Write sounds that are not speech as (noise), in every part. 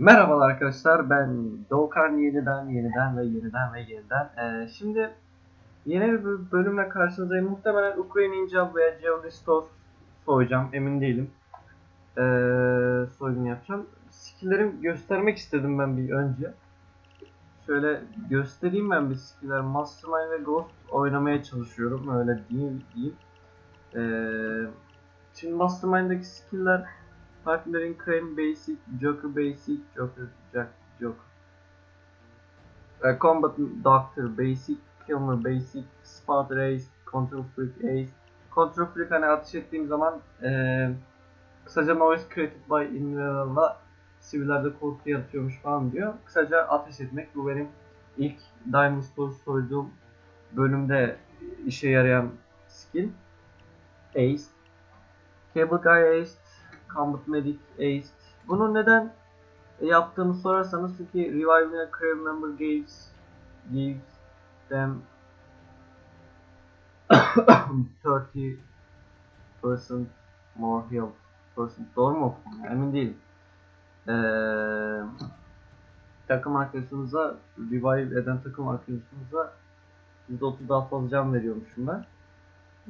Merhabalar arkadaşlar ben Doğukan yeniden yeniden ve yeniden ve yeniden. Ee, şimdi yeni bir bölümle karşınızdayım. Muhtemelen Ukrayna Ninja veya Geolistos soyacağım emin değilim. Ee, soygun yapacağım. Skilllerimi göstermek istedim ben bir önce. Şöyle göstereyim ben bir skiller. Mastermind ve Ghost oynamaya çalışıyorum öyle diyeyim, diyeyim. Ee, şimdi Mastermind'daki skiller Partilerin Crane Basic, Joker Basic, Joker, Jack, Joker. Uh, Combat Doctor Basic, Kilmer Basic, Spot Ace, Control Freak Ace. Control Freak hani ateş ettiğim zaman ee, kısaca noise created by Invalid'la sivillerde korku yaratıyormuş falan diyor. Kısaca ateş etmek bu benim ilk Diamond Store soyduğum bölümde işe yarayan skill. Ace. Cable Guy Ace, Combat Medic Ace. Bunu neden yaptığımı sorarsanız çünkü Reviving a Crew Member gives, gives them 30% more health. Percent. Doğru mu? Emin değilim. Ee, takım arkadaşınıza revive eden takım arkadaşınıza %30 daha fazla can veriyormuşum ben.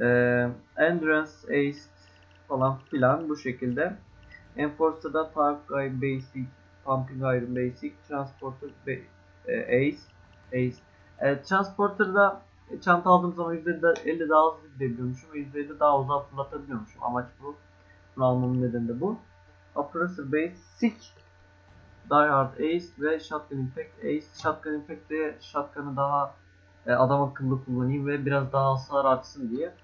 Ee, Endurance Ace falan filan bu şekilde. Enforcer'da Tarp Guy Basic, Pumping Iron Basic, Transporter be, e, Ace, Ace. E, Transporter'da e, çanta aldığım zaman %50 daha hızlı gidebiliyormuşum ve %50 daha uzağa fırlatabiliyormuşum. Amaç bu. Bunu almamın nedeni de bu. Oppressor Basic, Die Hard Ace ve Shotgun Impact Ace. Shotgun Impact'te shotgun'ı daha e, adam akıllı kullanayım ve biraz daha hasar artsın diye.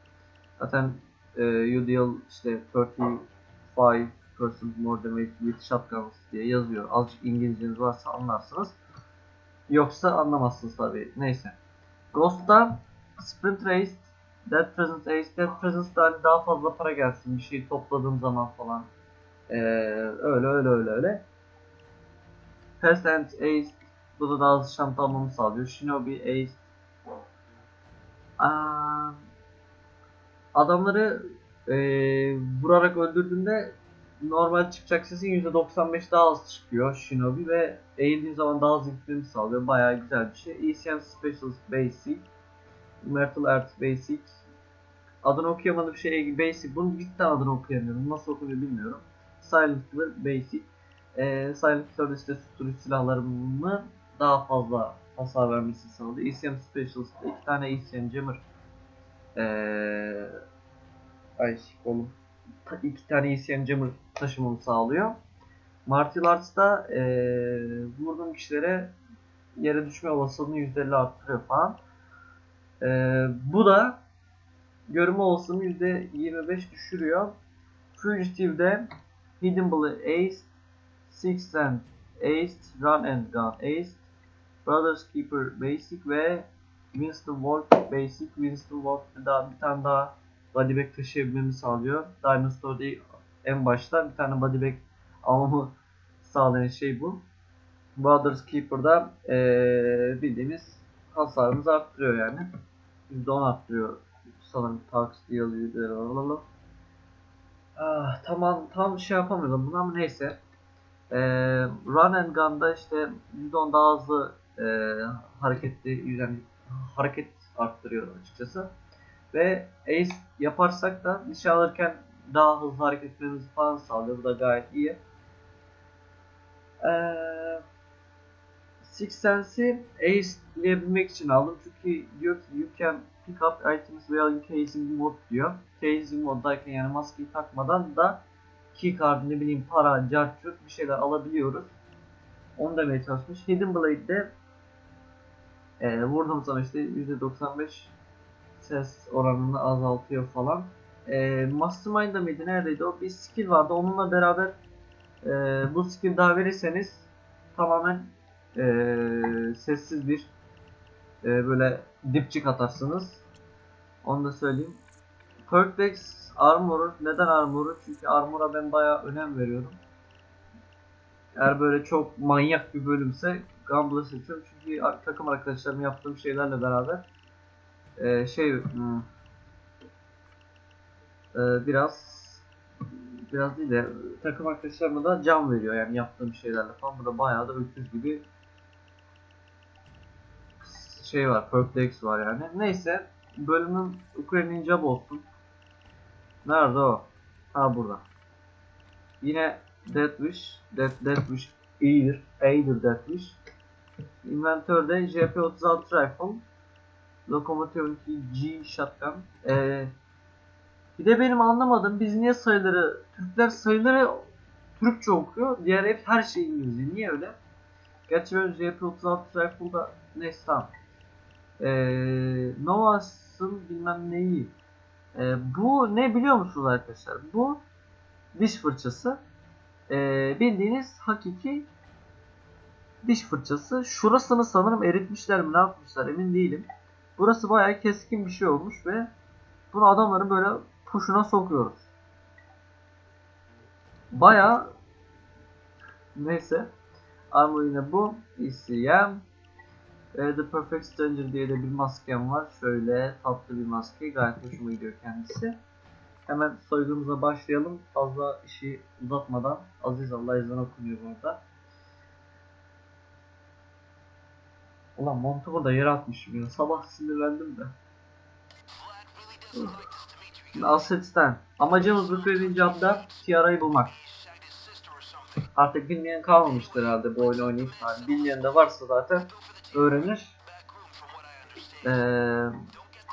Zaten e, you deal işte 35% more damage with shotguns diye yazıyor. Azıcık İngilizceniz varsa anlarsınız. Yoksa anlamazsınız tabi. Neyse. Ghost'ta Sprint Race, Dead Presence Ace, Dead Presence'da hani daha fazla para gelsin bir şey topladığım zaman falan. Ee, öyle öyle öyle öyle. Percent Ace, bu da daha hızlı şanta almamı sağlıyor. Shinobi Ace. Aa, adamları e, vurarak öldürdüğünde normal çıkacak sesin %95 daha az çıkıyor Shinobi ve eğildiğin zaman daha hızlı gitmeni sağlıyor. Bayağı güzel bir şey. ECM Specialist Basic, Metal Arts Basic, adını okuyamadığım şey Basic. Bunu cidden adını okuyamıyorum. Nasıl okunuyor bilmiyorum. Silent Killer Basic. Ee, Silent Killer'da işte susturucu silahlarımı daha fazla hasar vermesini sağladı. ECM Specialist'ta iki tane ECM Jammer ee, ay oğlum iki tane ECM Jammer taşımamı sağlıyor. Martial Arts'ta ee, vurduğum kişilere yere düşme olasılığını %50 arttırıyor falan. Ee, bu da görme olasılığını %25 düşürüyor. Fugitive'de Hidden Bullet Ace, Six and Ace, Run and Gun Ace, Brothers Keeper Basic ve Winston Wolf Basic. Winston Wolf daha bir tane daha body bag taşıyabilmemi sağlıyor. Diamond Store'da en başta bir tane body bag almamı sağlayan şey bu. Brothers Keeper'da ee, bildiğimiz hasarımızı arttırıyor yani. %10 arttırıyor sanırım tax deal ah, tamam tam şey yapamıyorum bunu ama neyse. Ee, run and Gun'da işte %10 daha hızlı e, hareketli yani hareket arttırıyor açıkçası. Ve ace yaparsak da nişan alırken daha hızlı hareket etmemizi falan sağlıyor. Bu da gayet iyi. Ee, Six Sense'i aceleyebilmek için aldım. Çünkü diyor ki you can pick up items while in casing mode diyor. Casing moddayken yani maskeyi takmadan da keycard ne bileyim para, cartçut bir şeyler alabiliyoruz. Onu demeye çalışmış. Hidden Blade'de e, vurdum sana işte %95 ses oranını azaltıyor falan. E, Mastermind'da mıydı neredeydi o? Bir skill vardı. Onunla beraber e, bu skill daha verirseniz tamamen e, sessiz bir e, böyle dipçik atarsınız. Onu da söyleyeyim. Perkdex Armor'u. Neden Armor'u? Çünkü Armor'a ben bayağı önem veriyorum. Eğer böyle çok manyak bir bölümse Gumball'ı seçiyorum. Çünkü takım arkadaşlarım yaptığım şeylerle beraber e, şey hmm, e, biraz biraz değil de takım arkadaşlarıma da can veriyor yani yaptığım şeylerle falan. Burada bayağı da öküz gibi şey var, Perplex var yani. Neyse, bölümün Ukrayna Ninja olsun. Nerede o? Ha burada. Yine Death Wish, Death, Death Wish iyidir, iyidir Death. Inventörde JP36 Rifle, Lokomotiv 12 G Shotgun. Ee, bir de benim anlamadığım biz niye sayıları, Türkler sayıları Türkçe okuyor, diğer hep her şey İngilizce. Niye öyle? Gerçi ben JP36 Rifle'da neyse tamam. Ee, Novas'ın bilmem neyi. Ee, bu ne biliyor musunuz arkadaşlar? Bu diş fırçası. Ee, bildiğiniz hakiki diş fırçası. Şurasını sanırım eritmişler mi ne yapmışlar emin değilim. Burası bayağı keskin bir şey olmuş ve bunu adamların böyle puşuna sokuyoruz. Bayağı neyse. Armor yine bu. ECM. E, The Perfect Stranger diye de bir maskem var. Şöyle tatlı bir maske. Gayet hoşuma gidiyor kendisi. Hemen soygunumuza başlayalım. Fazla işi uzatmadan. Aziz Allah ezan okunuyor bu Ulan montu burada yere atmışım ya. Sabah sinirlendim de. Assets'ten. Amacımız bu söylediğin cevapta Tiara'yı bulmak. Artık bilmeyen kalmamıştır herhalde bu oyunu oynayıp. Yani bilmeyen de varsa zaten öğrenir. Ee,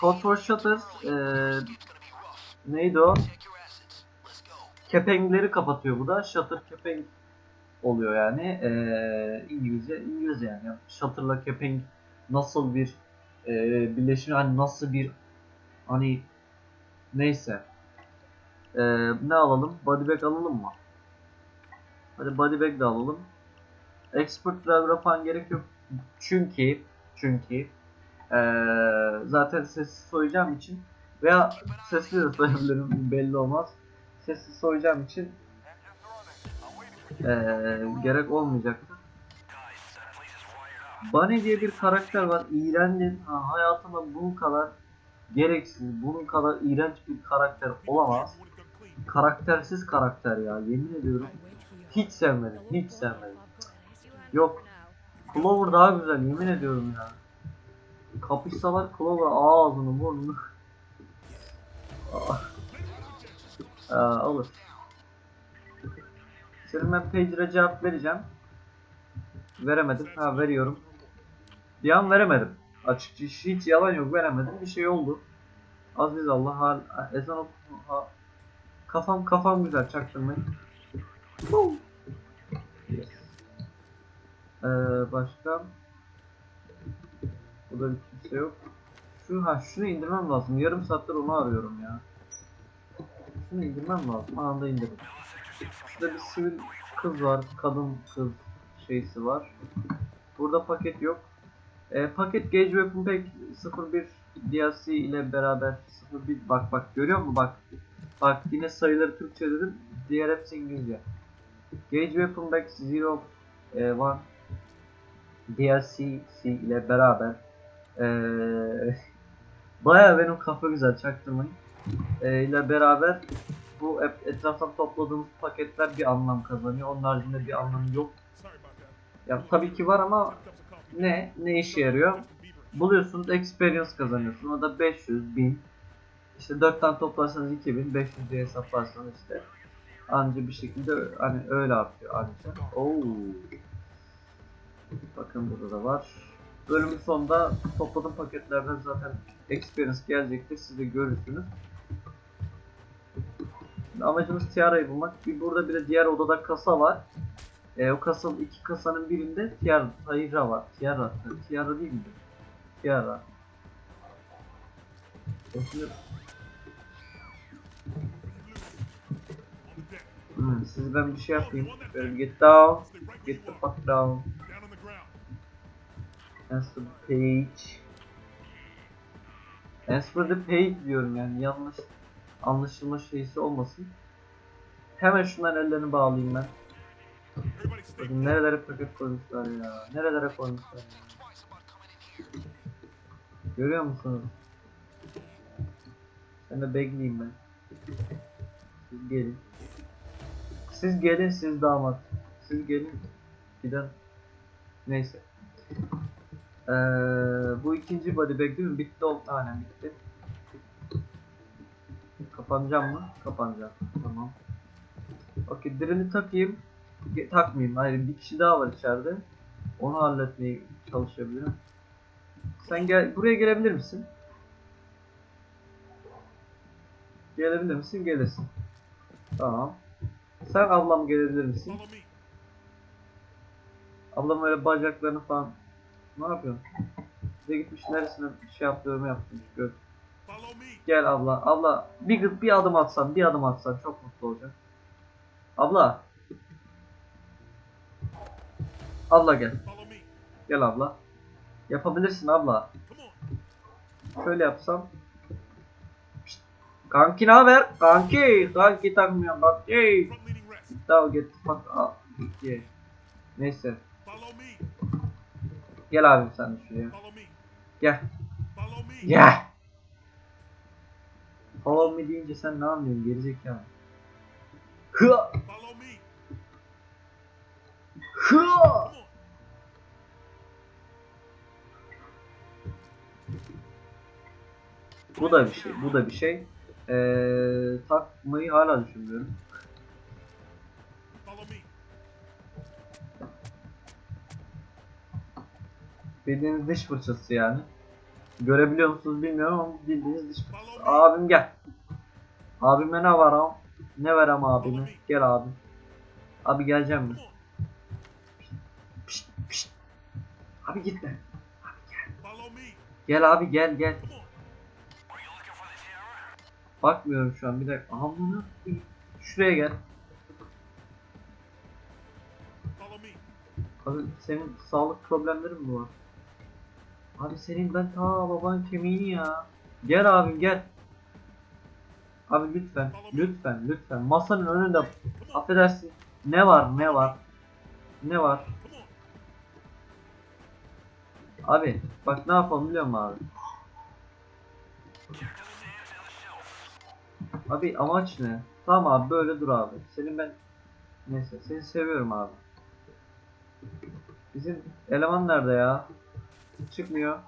Code for Shutters ee, neydi o? Kepenkleri kapatıyor bu da. Shutter kepenk oluyor yani. Ee, İngilizce İngilizce yani. Shutter'la kepenk nasıl bir e, birleşim hani nasıl bir hani neyse. Ee, ne alalım? Body bag alalım mı? Hadi body bag de alalım. Expert driver falan gerek yok. Çünkü çünkü eee zaten sessiz soyacağım için veya sesli de soyabilirim belli olmaz. Sessiz soyacağım için gerek olmayacaktır. Bunny diye bir karakter var. İğrendim. Ha, hayatımda bunun kadar gereksiz, bunun kadar iğrenç bir karakter olamaz. Karaktersiz karakter ya. Yemin ediyorum. Hiç sevmedim. Hiç sevmedim. Yok. Clover daha güzel yemin ediyorum ya. Kapışsalar Clover ağzını burnunu. Aa, (laughs) olur. Şimdi ben Pager'a cevap vereceğim. Veremedim. Ha veriyorum. Bir an veremedim. Açıkçası hiç yalan yok veremedim. Bir şey oldu. Aziz Allah hal ezan oku ha. Kafam kafam güzel çaktırmayın. Yes. Ee, başka Burada bir kimse yok. Şu ha şunu indirmem lazım. Yarım saattir onu arıyorum ya. Şunu indirmem lazım. Anında indirdim. Şurada bir sivil kız var. Kadın kız şeysi var. Burada paket yok. Ee, paket Gauge Weapon Pack 01 DLC ile beraber 01 bak bak görüyor musun bak. Bak yine sayıları Türkçe dedim. Diğer hepsi İngilizce. Gauge Weapon Pack 01 DLC ile beraber (laughs) ee, Baya benim kafa güzel çaktırmayın. Ee, ile beraber bu et- etraftan topladığımız paketler bir anlam kazanıyor. Onun haricinde bir anlamı yok. Ya tabii ki var ama ne? Ne işe yarıyor? Buluyorsunuz experience kazanıyorsunuz. O da 500, 1000. İşte 4 tane toplarsanız 2000, 500 diye hesaplarsanız işte anca bir şekilde hani öyle artıyor anca. Oo. Bakın burada da var. Bölümün sonunda topladığım paketlerden zaten experience gelecektir. Siz de görürsünüz. Amacımız Tiara'yı bulmak. Bir burada bir de diğer odada kasa var. E, o kasa, iki kasanın birinde Tiara, Tiara var. Tiara, Tiara değil mi? Tiara. Hmm, siz ben bir şey yapayım. Böyle get down. Get the fuck down. Answer the page. Answer the page diyorum yani yanlış anlaşılma şeysi olmasın. Hemen şunların ellerini bağlayayım ben. Bakın nerelere paket koymuşlar ya. Nerelere koymuşlar ya. Görüyor musunuz? Sen de bekleyeyim ben. Siz gelin. Siz gelin siz damat. Siz gelin. Giden. Neyse. Ee, bu ikinci body bag değil mi? Bitti o tane bitti. Kapanacağım mı? Kapanacağım. Tamam. Okey drill'i takayım. Takmayayım. Hayır bir kişi daha var içeride. Onu halletmeye çalışabilirim. Sen gel buraya gelebilir misin? Gelebilir misin? Gelirsin. Tamam. Sen ablam gelebilir misin? Ablam öyle bacaklarını falan ne yapıyorsun? Bize gitmiş neresine şey yaptığımı yapmış gör. Gel abla. Abla bir, bir adım atsan bir adım atsan çok mutlu olacak. Abla. Abla gel. Gel abla. Yapabilirsin abla. Şöyle yapsam. Pişt. Kanki ne haber? Kanki. Kanki takmıyorum kanki. Get the fuck up. Ye. Neyse. Gel abim sen de şuraya. Gel. Gel. Follow me deyince sen ne anlıyorsun gerizekalı? Hıa! Hıa! Bu da bir şey, bu da bir şey. Ee, takmayı hala düşünmüyorum. Bildiğiniz diş fırçası yani. Görebiliyor musunuz bilmiyorum ama bildiğiniz diş fırçası. Abim gel. Abime ne var am? Ne verem abime? Gel abim. Abi geleceğim mi? Abi gitme. Follow me. Gel abi gel gel. Bakmıyorum şu an bir dakika. Aha bunu şuraya gel. Abi senin sağlık problemlerin mi var? Abi senin ben ta baban kemiğini ya. Gel abim gel. Abi lütfen, lütfen, lütfen. Masanın önünde affedersin. Ne var, ne var? Ne var? Abi bak ne yapalım biliyor musun abi? Abi amaç ne? Tamam abi böyle dur abi. Senin ben neyse seni seviyorum abi. Bizim eleman nerede ya? Çıkmıyor.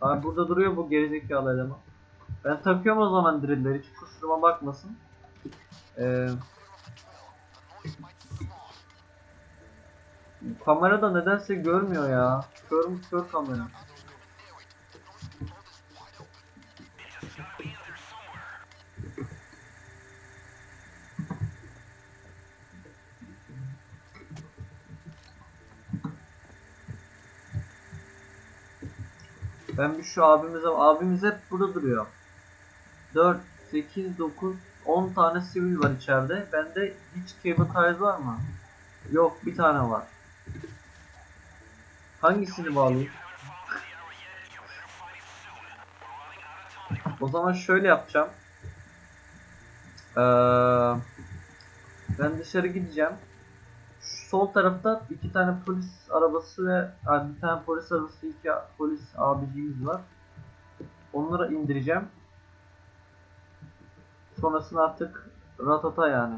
Abi burada duruyor bu gerizekalı eleman. Ben takıyorum o zaman drillleri hiç kusuruma bakmasın. Ee, kamerada nedense görmüyor ya. Kör kör kamera. Ben bir şu abimize, abimiz hep burada duruyor. 4, 8, 9, 10 tane sivil var içeride. Bende hiç cable ties var mı? Yok, bir tane var. Hangisini bağlayayım? O zaman şöyle yapacağım. Ee, ben dışarı gideceğim. Şu sol tarafta iki tane polis arabası ve yani bir tane polis arabası, iki polis abicimiz var. Onları indireceğim. Sonrasında artık ratata yani.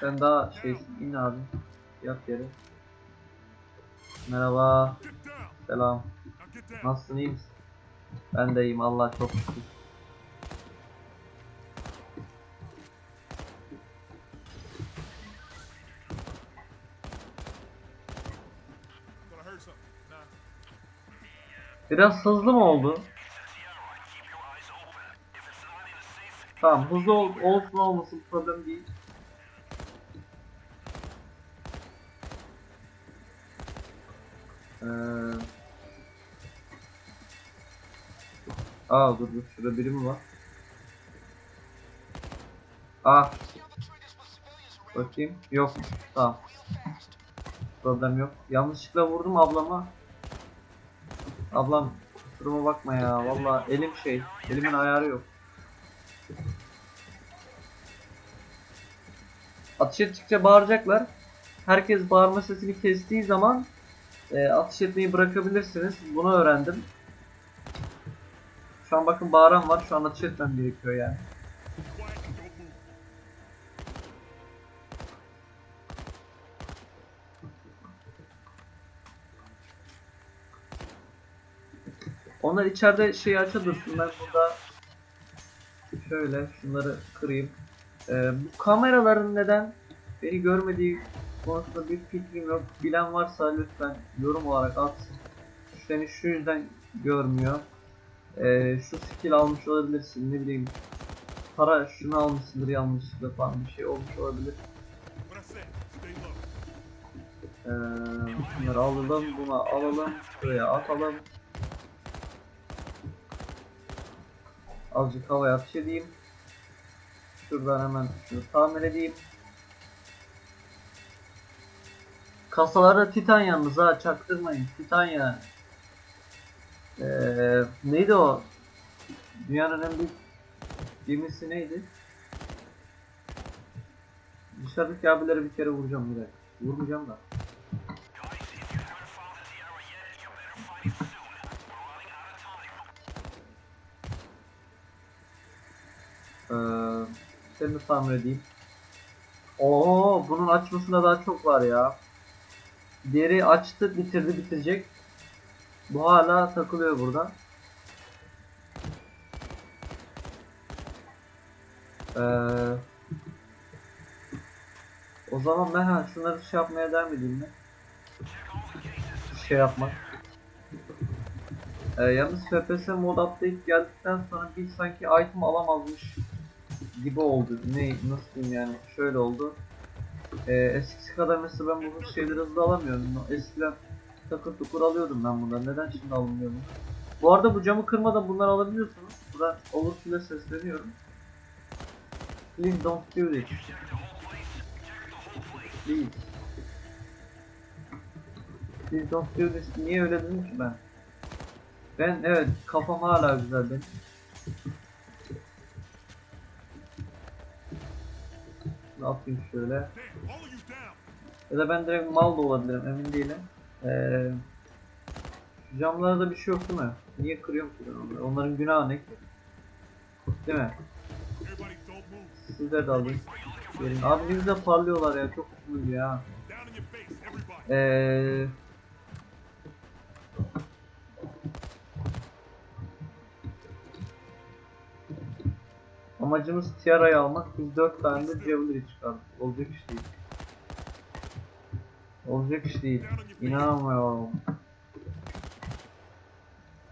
Sen daha şey in abi. Yat yere. Merhaba. Selam. Nasılsın iyi misin? Ben de iyiyim Allah çok şükür. Biraz hızlı mı oldu? Tamam hızlı ol, olsun olmasın problem değil. Ee... Aa dur dur şurada biri mi var? Aa. Bakayım. Yok. Tamam. Problem yok. Yanlışlıkla vurdum ablama. Ablam kusuruma bakma ya. Valla elim şey. Elimin ayarı yok. Atış ettikçe bağıracaklar. Herkes bağırma sesini kestiği zaman e, atış etmeyi bırakabilirsiniz. Bunu öğrendim. Şu an bakın bağıran var. Şu an ateş etmem gerekiyor yani. Onlar içeride şeyi aça dursun. Ben burada şöyle şunları kırayım. Ee, bu kameraların neden beni görmediği konusunda bir fikrim yok. Bilen varsa lütfen yorum olarak atsın. Seni şu yüzden görmüyor. Ee, şu skill almış olabilirsin ne bileyim. Para şunu almışsındır yanlışlıkla falan bir şey olmuş olabilir. Ee, bunları alalım, bunu alalım, şuraya atalım. Azıcık havaya atış edeyim. Şuradan hemen şunu tamir edeyim. Kasalarda titan yalnız ha çaktırmayın. Titan yani. Ee, neydi o? Dünyanın en büyük gemisi neydi? Dışarıdaki abileri bir kere vuracağım bir dakika. Vurmayacağım da. Ee, seni de tamir edeyim. Oo, bunun açmasında daha çok var ya. Diğeri açtı, bitirdi, bitirecek. Bu hala takılıyor burada. Ee, o zaman ben ha şunları şey yapmaya devam edeyim mi? Şey yapmak. Ee, yalnız FPS mod update geldikten sonra bir sanki item alamazmış gibi oldu. Ne nasıl diyeyim yani şöyle oldu. Ee, eskisi kadar mesela ben bu şeyleri hızlı alamıyorum. Eskiden takır tukur alıyordum ben bundan. Neden şimdi almıyorum? Bu arada bu camı kırmadan bunları alabiliyorsunuz. Buradan Overkill'e sesleniyorum. Please don't do this. Please. Please don't do this. Niye öyle dedim ki ben? Ben evet kafam hala güzel benim. Ne yapayım şöyle. Ya da ben direkt mal da olabilirim emin değilim. Ee, camlarda bir şey yok değil mi? Niye kırıyorum ki ben onları? Onların günahı ne ki? Değil mi? Sizler de alayım. Gelin. Abi ne güzel parlıyorlar ya çok hoşuma gidiyor everybody. Eee Amacımız tiara'yı almak. Biz 4 tane de Javelry çıkardık. Olacak iş değil. Olacak iş değil. İnanamıyorum.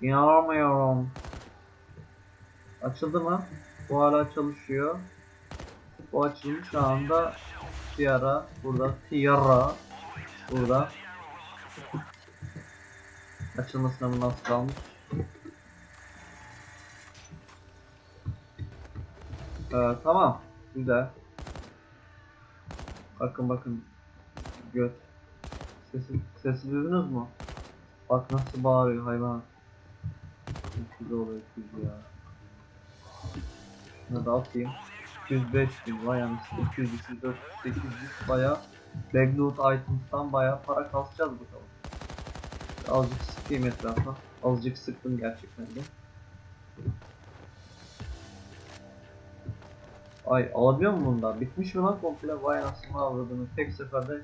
İnanamıyorum. Açıldı mı? Bu hala çalışıyor. Bu açılmış şu anda Tiara burada. Tiara burada. Açılmasına bu nasıl kalmış? Ee, tamam. Güzel. Bakın bakın. Göt. Sesi, sesi duydunuz mu? Bak nasıl bağırıyor hayvan. Güzel oluyor kız ya. Şuna da atayım. 205 bin vay anasını 200, 204, 800 baya Backload items'tan baya para kasacağız bakalım. Azıcık sıkayım etrafa. Azıcık sıktım gerçekten de. Ay alabiliyor mu bunda? Bitmiş mi lan komple? Vay anasını avradını. Tek seferde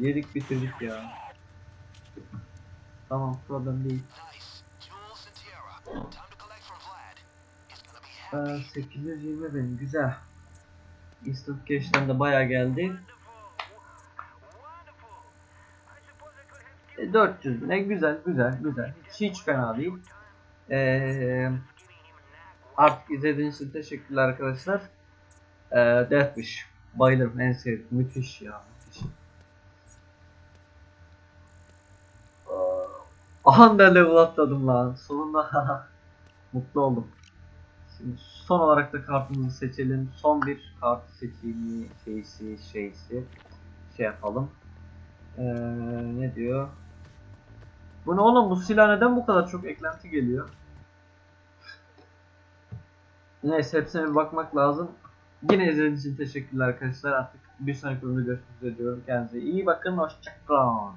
yedik bitirdik ya. Tamam problem değil. Ee, 820 bin güzel. Instant Cash'ten de baya geldi. E, 400 bine güzel güzel güzel. Hiç, hiç fena değil. Ee, artık izlediğiniz için teşekkürler arkadaşlar. Ee, Death Wish. Bayılırım en sevdiğim. Müthiş ya. Müthiş. Aha da level atladım lan. Sonunda mutlu oldum. Şimdi son olarak da kartımızı seçelim. Son bir kart seçimi şeysi şeysi şey yapalım. Ee, ne diyor? Bu ne oğlum bu silah neden bu kadar çok eklenti geliyor? Neyse hepsine bir bakmak lazım. Yine izlediğiniz için teşekkürler arkadaşlar. Artık bir sonraki bölümde görüşmek üzere diyorum. Kendinize iyi bakın. Hoşçakalın.